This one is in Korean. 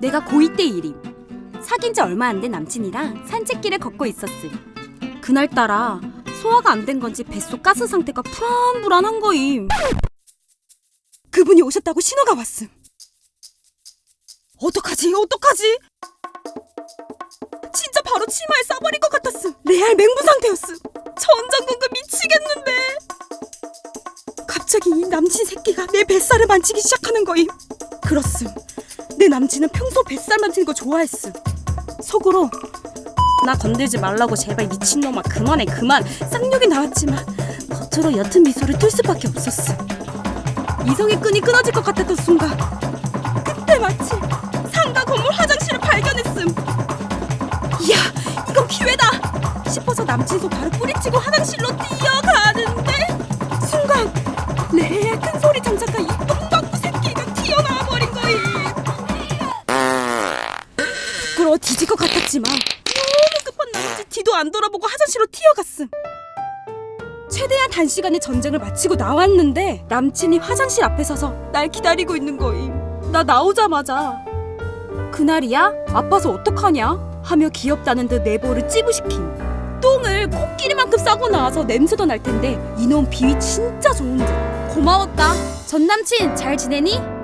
내가 고2 때 일임. 사귄 지 얼마 안 된 남친이랑 산책길을 걷고 있었음. 그날따라 소화가 안 된 건지 뱃속 가스 상태가 불안불안한 거임. 그분이 오셨다고 신호가 왔음. 어떡하지? 어떡하지? 진짜 바로 치마에 싸버릴 것 같았음. 레알 맹부 상태였음. 전전긍긍 미치겠는데. 갑자기 이 남친 새끼가 내 뱃살을 만지기 시작하는 거임. 그렇음. 내 남친은 평소 뱃살 만지는 거 좋아했음. 속으로 나 건들지 말라고 제발 미친놈아 그만해 그만 쌍욕이 나왔지만 겉으로 옅은 미소를 뜰 수밖에 없었음. 이성의 끈이 끊어질 것 같았던 순간 그때 마치 상가 건물 화장실을 발견했음. 이야 이건 기회다 싶어서 남친 손 바로 뿌리치고 화장실로 뛰어 부끄러워 뒤질 것 같았지만 너무 급한 나머지 뒤도 안 돌아보고 화장실로 튀어갔음. 최대한 단시간에 전쟁을 마치고 나왔는데 남친이 화장실 앞에 서서 날 기다리고 있는 거임. 나 나오자마자 그날이야? 아파서 어떡하냐? 하며 귀엽다는 듯내 볼을 찌부시킴. 똥을 코끼리만큼 싸고 나와서 냄새도 날 텐데 이놈 비위 진짜 좋은 듯. 고마웠다. 전 남친 잘 지내니?